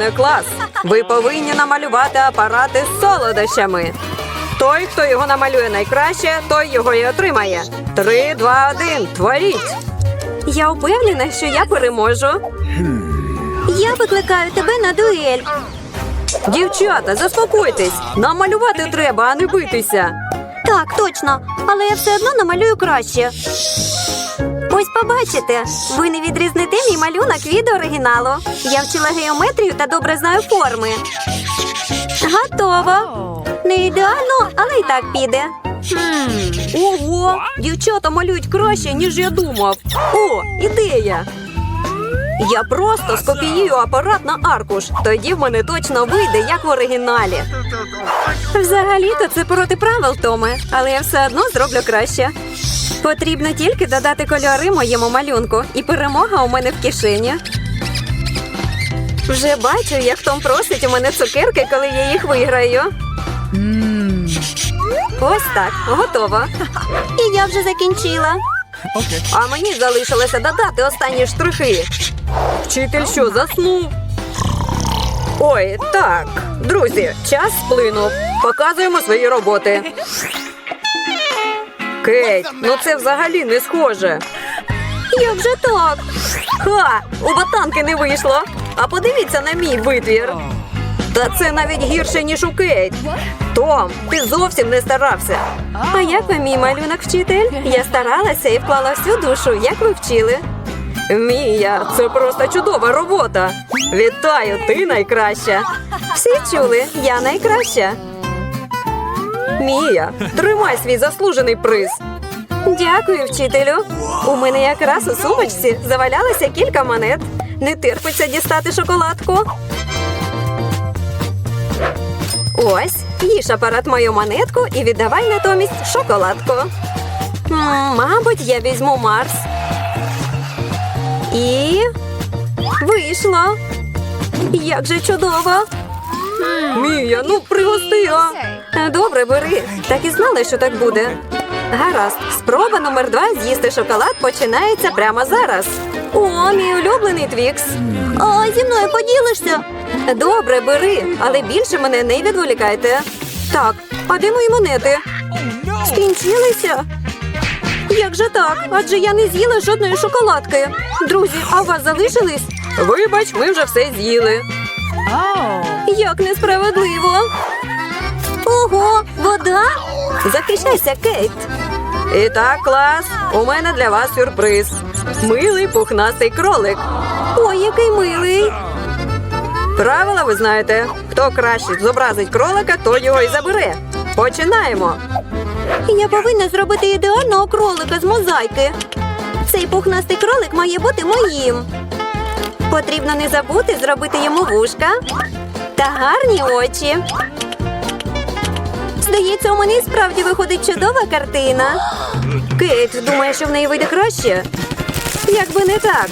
мене клас. Ви повинні намалювати апарати з солодощами. Той, хто його намалює найкраще, той його і отримає. Три, два, один. Творіть. Я впевнена, що я переможу. Я викликаю тебе на дуель. Дівчата, заспокойтесь. Нам малювати треба, а не битися. Так, точно, але я все одно намалюю краще. Ось побачите, ви не відрізните мій малюнок від оригіналу. Я вчила геометрію та добре знаю форми. Готово. Не ідеально, але й так піде. Ого! Дівчата малюють краще, ніж я думав. О, ідея! Я просто скопіюю апарат на аркуш. Тоді в мене точно вийде, як в оригіналі. Взагалі-то це проти правил, Томе, але я все одно зроблю краще. Потрібно тільки додати кольори моєму малюнку, і перемога у мене в кишені. Вже бачу, як Том просить у мене цукерки, коли я їх виграю. Ось так, готово. І я вже закінчила. А мені залишилося додати останні штрихи. Вчитель що заснув? Ой, так. Друзі, час сплинув. Показуємо свої роботи. Кейт, ну це взагалі не схоже. Як же так? Ха! У ботанки не вийшло. А подивіться на мій витвір. Та це навіть гірше, ніж у Кейт. Том, ти зовсім не старався. А як ви мій малюнок, вчитель? Я старалася і вклала всю душу, як ви вчили. Мія, це просто чудова робота. Вітаю, ти найкраща. Всі чули, я найкраща. Мія, тримай свій заслужений приз. Дякую, вчителю. У мене якраз у сумочці завалялося кілька монет. Не терпиться дістати шоколадку. Ось, їж апарат мою монетку і віддавай натомість шоколадку. М, мабуть, я візьму Марс. І вийшло. Як же чудово. Мія, ну пригости. Добре, бери. Так і знала, що так буде. Гаразд, спроба номер два з'їсти шоколад починається прямо зараз. О, мій улюблений твікс. А зі мною поділишся? Добре, бери, але більше мене не відволікайте. Так, а де мої монети? Скінчилися? Як же так? Адже я не з'їла жодної шоколадки. Друзі, а у вас залишились? Вибач, ми вже все з'їли. Як несправедливо. Ого, вода? Захищайся, Кейт. І так, клас, у мене для вас сюрприз. Милий пухнастий кролик. Ой, який милий. Правила ви знаєте. Хто краще зобразить кролика, той його і забере. Починаємо. Я повинна зробити ідеального кролика з мозаїки. Цей пухнастий кролик має бути моїм. Потрібно не забути зробити йому вушка та гарні очі. Здається, у мене і справді виходить чудова картина. Кейт, думає, що в неї вийде краще? Якби не так.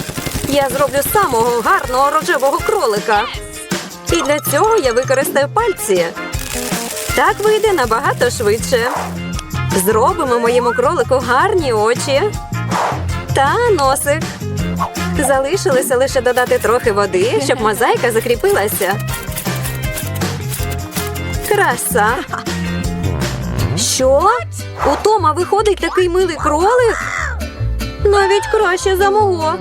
Я зроблю самого гарного рожевого кролика. І для цього я використаю пальці. Так вийде набагато швидше. Зробимо моєму кролику гарні очі та носик. Залишилося лише додати трохи води, щоб мозаїка закріпилася. Краса. Що? У Тома виходить такий милий кролик? Навіть краще за мого.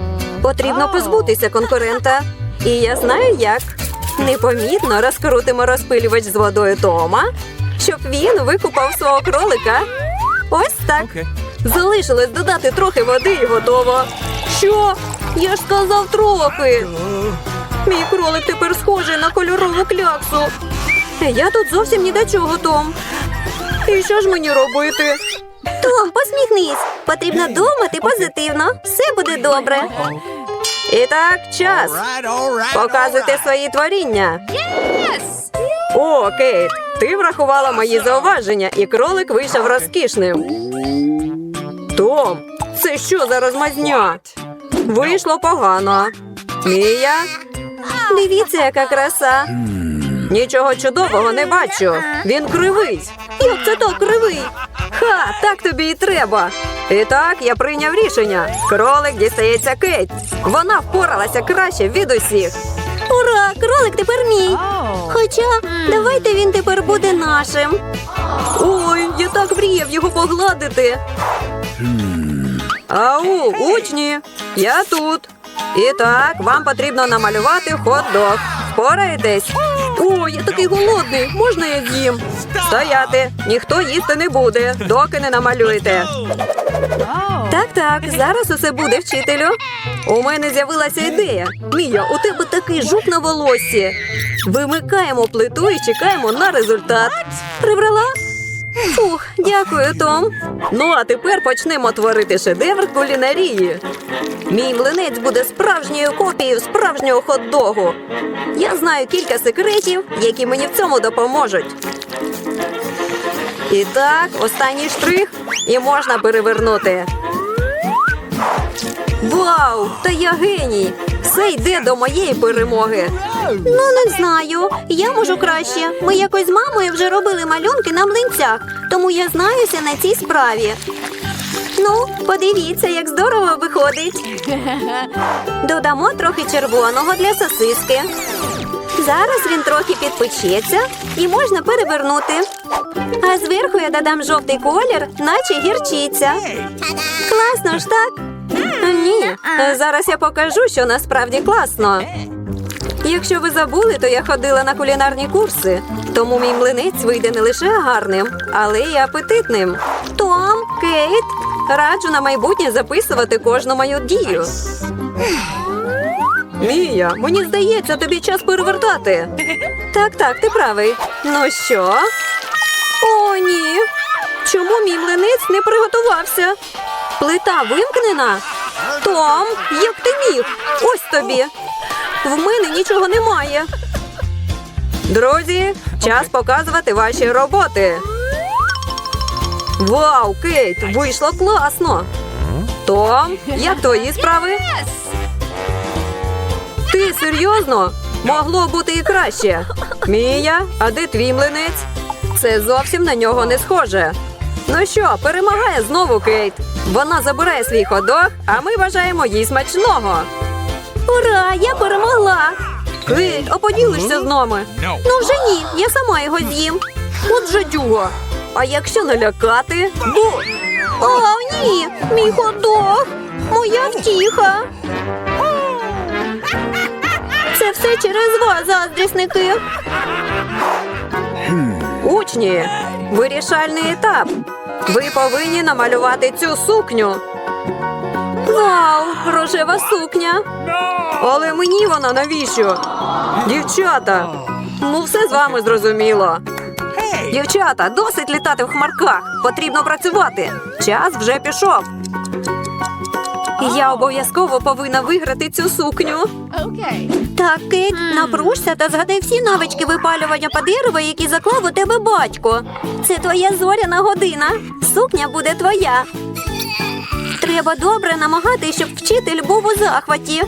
Потрібно позбутися конкурента. І я знаю як. Непомітно розкрутимо розпилювач з водою Тома, щоб він викупав свого кролика. Ось так. Залишилось додати трохи води і готово. Що? Я ж сказав трохи. Мій кролик тепер схожий на кольорову кляксу. Я тут зовсім ні до чого, Том. І що ж мені робити? Том, посміхнись. Потрібно думати позитивно. Все буде добре. І так, час. Показуйте свої творіння. О, Кейт, ти врахувала мої зауваження, і кролик вийшов розкішним. Том, це що за розмазня? Вийшло погано. Мія? Дивіться, яка краса. Нічого чудового не бачу. Він кривий. Як це так кривий? Ха, так тобі і треба. І так я прийняв рішення. Кролик дістається Кейт. Вона впоралася краще від усіх. Ура! Кролик тепер мій. Хоча, давайте він тепер буде нашим. Ой, я так мріяв його погладити. Ау, учні, я тут. І так, вам потрібно намалювати хот-дог. Впораєтесь? О, я такий голодний. Можна я з'їм? Стояти! Ніхто їсти не буде, доки не намалюєте. Так, так, зараз усе буде, вчителю. У мене з'явилася ідея. Мія, у тебе такий жук на волосі. Вимикаємо плиту і чекаємо на результат. Прибрала? Фух, дякую, Том. Ну, а тепер почнемо творити шедевр кулінарії. Мій млинець буде справжньою копією справжнього хот-догу. Я знаю кілька секретів, які мені в цьому допоможуть. І так, останній штрих, і можна перевернути. Вау! Та я геній! Все йде до моєї перемоги. Ну, не знаю. Я можу краще. Ми якось з мамою вже робили малюнки на млинцях, тому я знаюся на цій справі. Ну, подивіться, як здорово виходить. Додамо трохи червоного для сосиски. Зараз він трохи підпечеться і можна перевернути. А зверху я додам жовтий колір, наче гірчиця. Класно ж так? Ні, зараз я покажу, що насправді класно. Якщо ви забули, то я ходила на кулінарні курси, тому мій млинець вийде не лише гарним, але й апетитним. Том, Кейт, раджу на майбутнє записувати кожну мою дію. Мія, мені здається, тобі час перевертати. Так, так, ти правий. Ну що? О, ні. Чому мій млинець не приготувався? Плита вимкнена? Том, як ти міг? Ось тобі. В мене нічого немає. Друзі, час показувати ваші роботи. Вау, Кейт, вийшло класно. Том, як твої справи? Ти серйозно? Могло бути і краще. Мія, а де твій млинець? Це зовсім на нього не схоже. Ну що, перемагає знову Кейт. Вона забирає свій ходок, а ми бажаємо їй смачного. Ура! Я перемогла! Кейт, а поділишся з нами? Ну вже ні, я сама його з'їм. От жадюга. А якщо налякати? Бу! О, ні! Мій ходок! Моя втіха! Це все через вас, заздрісники. Учні, вирішальний етап. Ви повинні намалювати цю сукню. Вау, рожева сукня. Але мені вона навіщо? Дівчата, ну все з вами зрозуміло. Дівчата, досить літати в хмарках. Потрібно працювати. Час вже пішов. Я обов'язково повинна виграти цю сукню. Так, Кейт, напружся та згадай всі навички випалювання по дереву, які заклав у тебе батько. Це твоя зоряна година. Сукня буде твоя. Треба добре намагатись, щоб вчитель був у захваті.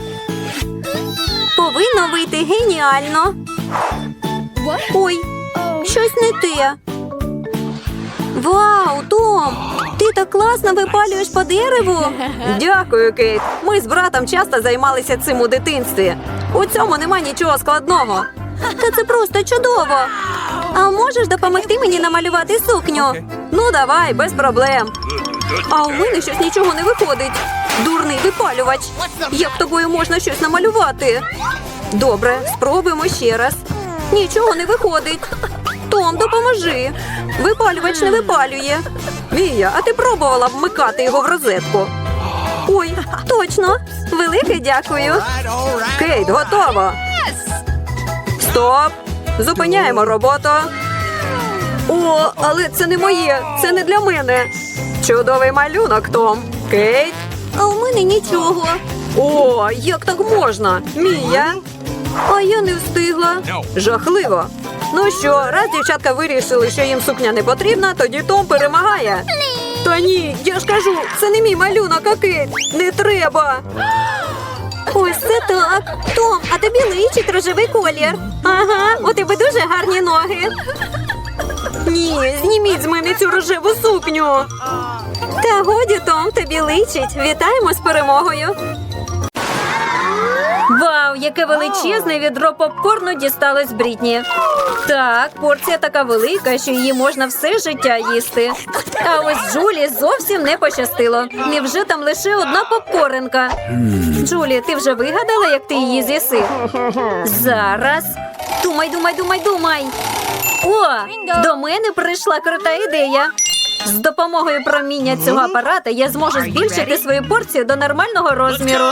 Повинно вийти геніально. Ой, щось не те. Вау, Том! Ти так класно випалюєш по дереву. Дякую, Кейт. Ми з братом часто займалися цим у дитинстві. У цьому нема нічого складного. Та це просто чудово. А можеш допомогти мені намалювати сукню? Ну, давай, без проблем. А у мене щось нічого не виходить. Дурний випалювач. Як тобою можна щось намалювати? Добре, спробуємо ще раз. Нічого не виходить. Том, допоможи. Випалювач не випалює. Мія, а ти пробувала вмикати його в розетку? Ой, точно. Велике дякую. Кейт, готово. Стоп! Зупиняємо роботу. О, але це не моє, це не для мене. Чудовий малюнок, Том. Кейт. А у мене нічого. О, як так можна? Мія. А я не встигла. Жахливо. Ну що, раз дівчатка вирішили, що їм сукня не потрібна, тоді Том перемагає. Та ні, я ж кажу, це не мій малюнок, а Кейт. Не треба. Ось це так. Том, а тобі личить рожевий колір. Ага, у тебе дуже гарні ноги. Ні, зніміть з мене цю рожеву сукню. Та годі, Том, тобі личить. Вітаємо з перемогою. Вау! Яке величезне відро попкорну дісталось Брітні. Так, порція така велика, що її можна все життя їсти. А ось Джулі зовсім не пощастило. Невже там лише одна попкоренка? Джулі, ти вже вигадала, як ти її з'їси? Зараз. Думай, думай, думай, думай. О, до мене прийшла крута ідея. З допомогою проміння цього апарата я зможу збільшити свою порцію до нормального розміру.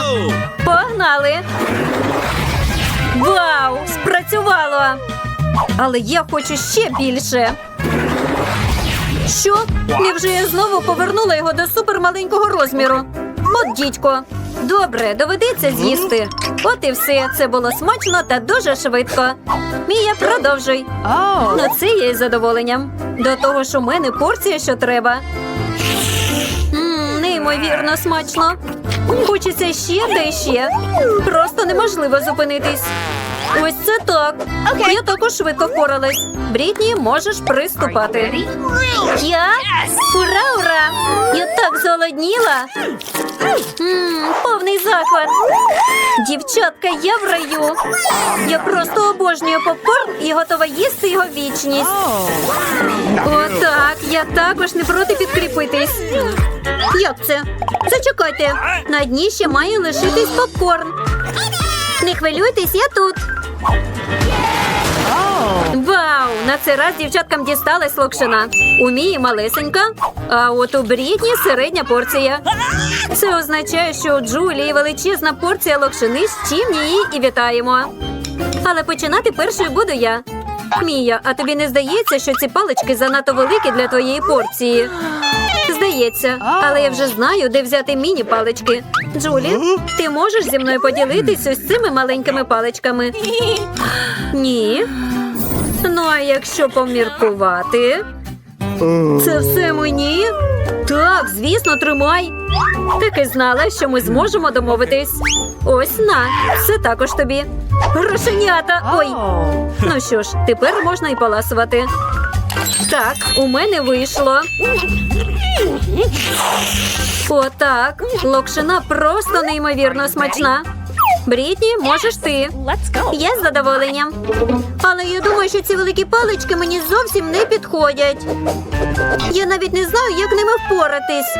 Погнали! Вау! Спрацювало! Але я хочу ще більше. Що? Невже я знову повернула його до супермаленького розміру? От дідько. Добре, доведеться з'їсти. От і все. Це було смачно та дуже швидко. Мія, продовжуй. Ну, це я із задоволенням. До того ж у мене порція, що треба. Мм, неймовірно смачно. Хочеться ще та ще. Просто неможливо зупинитись. Ось це так. Я також швидко впоралась. Брітні, можеш приступати. Я? Ура, ура! Я так зголодніла. Мм, повний захват. Дівчатка, я в раю. Я просто обожнюю попкорн і готова їсти його вічність. Отак, я також не проти підкріпитись. Як це? Зачекайте. На дні ще має лишитись попкорн. Не хвилюйтесь, я тут. Вау! На цей раз дівчаткам дісталась локшина. У Мії малесенька, а от у Брітні середня порція. Це означає, що у Джулії величезна порція локшини, з чим її і вітаємо. Але починати першою буду я. Мія, а тобі не здається, що ці палички занадто великі для твоєї порції? Здається, але я вже знаю, де взяти міні-палички. Джулі, ти можеш зі мною поділитись ось цими маленькими паличками? Ні. Ну, а якщо поміркувати, це все мені? Так, звісно, тримай. Так і знала, що ми зможемо домовитись. Ось на, це також тобі. Грошенята! Ой. Ну що ж, тепер можна і поласувати. Так, у мене вийшло. Отак. Локшина просто неймовірно смачна. Брітні, можеш ти. Я з задоволенням. Але я думаю, що ці великі палички мені зовсім не підходять. Я навіть не знаю, як ними впоратись.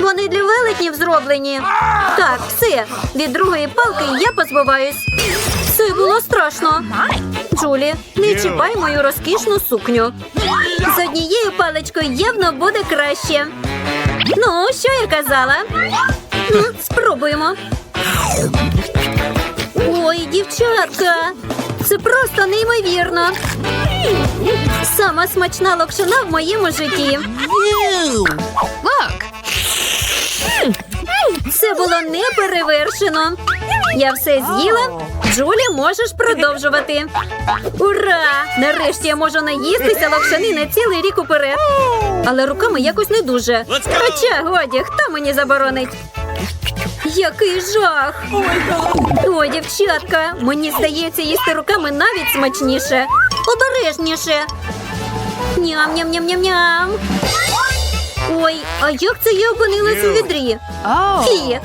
Вони для велетнів зроблені. Так, все. Від другої палки я позбуваюсь. Це було страшно. Джулі, не чіпай мою розкішну сукню. З однією паличкою явно буде краще. Ну, що я казала? М, Спробуємо. Ой, дівчатка, це просто неймовірно. Сама смачна локшина в моєму житті. Це було неперевершено. Я все з'їла. Джулі, можеш продовжувати. Ура! Нарешті я можу наїстися локшини на цілий рік уперед. Але руками якось не дуже. Хоча годі, хто мені заборонить? Який жах! О, дівчатка, мені здається, їсти руками навіть смачніше. Обережніше. Ням-ням-ням-ням-ням. Ой, а як це я опинилась у відрі? Фі.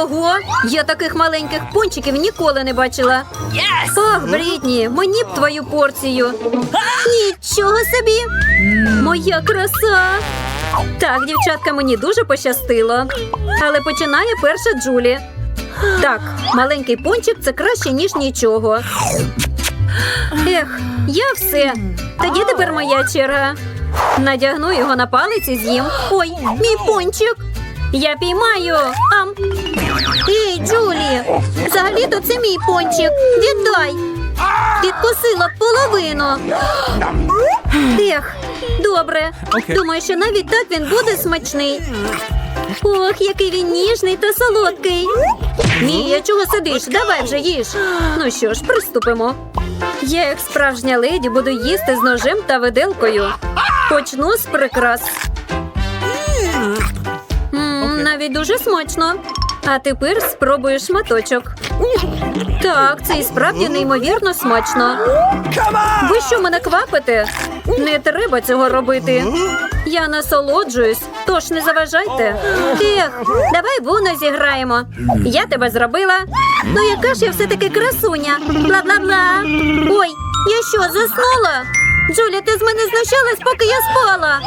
Ого, я таких маленьких пончиків ніколи не бачила. Ох, Брітні, мені б твою порцію. Нічого собі. Моя краса. Так, дівчатка, мені дуже пощастило. Але починає перша Джулі. Так, маленький пончик це краще, ніж нічого. Ех, я все. Тоді тепер моя черга. Надягну його на палець і з'їм. Ой, мій пончик. Я піймаю. Ам. Ей, Джулі, взагалі-то це мій пончик. Віддай. Відкусила половину. Ех, добре. Думаю, що навіть так він буде смачний. Ох, який він ніжний та солодкий. Мія, чого сидиш? Давай вже їж. Ну що ж, приступимо. Я, як справжня леді, буду їсти з ножем та виделкою. Почну з прикрас. Навіть дуже смачно. А тепер спробую шматочок. Так, це і справді неймовірно смачно. Ви що мене квапите? Не треба цього робити. Я насолоджуюсь, тож не заважайте. Ех, давай в Уно зіграємо. Я тебе зробила. Ну яка ж я все-таки красуня. Бла-бла-бла. Ой, я що, заснула? Джуля, ти з мене знущалась, поки я спала.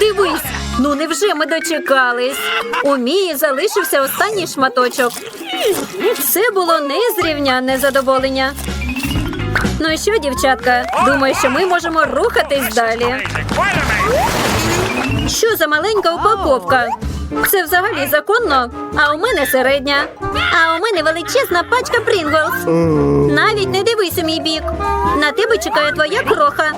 Дивись, ну невже ми дочекались? У Мії залишився останній шматочок. Це було незрівнянне задоволення. Ну і що, дівчатка? Думаю, що ми можемо рухатись далі. Що за маленька упаковка? Це взагалі законно, а у мене середня. А у мене величезна пачка Принглс. Навіть не дивись у мій бік. На тебе чекає твоя кроха.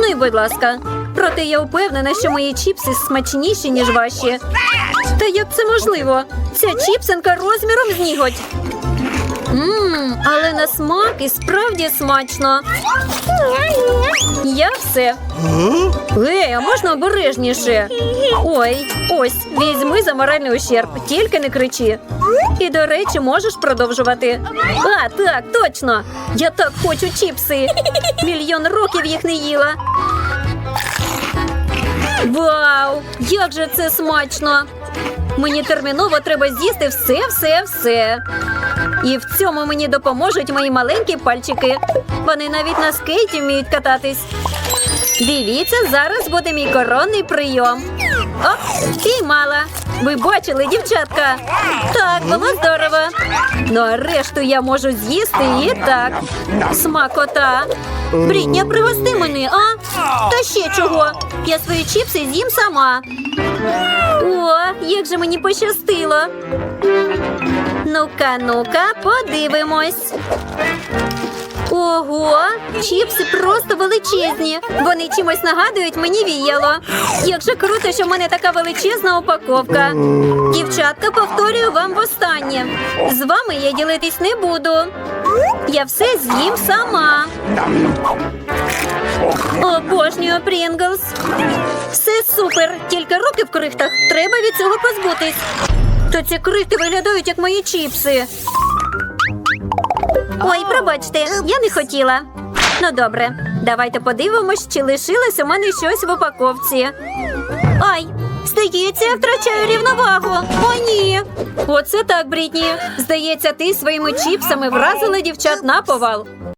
Ну і будь ласка. Проте я впевнена, що мої чіпси смачніші, ніж ваші. Та як це можливо? Ця чіпсинка розміром з ніготь. Ммм, але на смак і справді смачно. Я все. Ей, а можна обережніше? Ой, ось, візьми за моральний ущерб, тільки не кричи. І, до речі, можеш продовжувати. А, так, точно. Я так хочу чіпси. Мільйон років їх не їла. Вау! Як же це смачно! Мені терміново треба з'їсти все, все, все. І в цьому мені допоможуть мої маленькі пальчики. Вони навіть на скейті вміють кататись. Дивіться, зараз буде мій коронний прийом. Оп, піймала. Ви бачили, дівчатка? Так, було здорово. Ну а решту я можу з'їсти і так. Смакота. Брітня, пригости мене, а? Та ще чого? Я свої чіпси з'їм сама. О, як же мені пощастило. Ну-ка, ну-ка, подивимось. Ого, чіпси просто величезні. Вони чимось нагадують мені віяло. Як же круто, що в мене така величезна упаковка. Дівчатка, повторюю вам востаннє. З вами я ділитись не буду. Я все з'їм сама. Обожнюю Прінглс. Все супер. Тільки руки в крихтах. Треба від цього позбутись. То ці крихти виглядають як мої чіпси. Ой, пробачте, я не хотіла. Ну добре, давайте подивимось, чи лишилось у мене щось в упаковці. Ай, здається, я втрачаю рівновагу. О, ні. Оце так, Брітні. Здається, ти своїми чіпсами вразила дівчат на повал.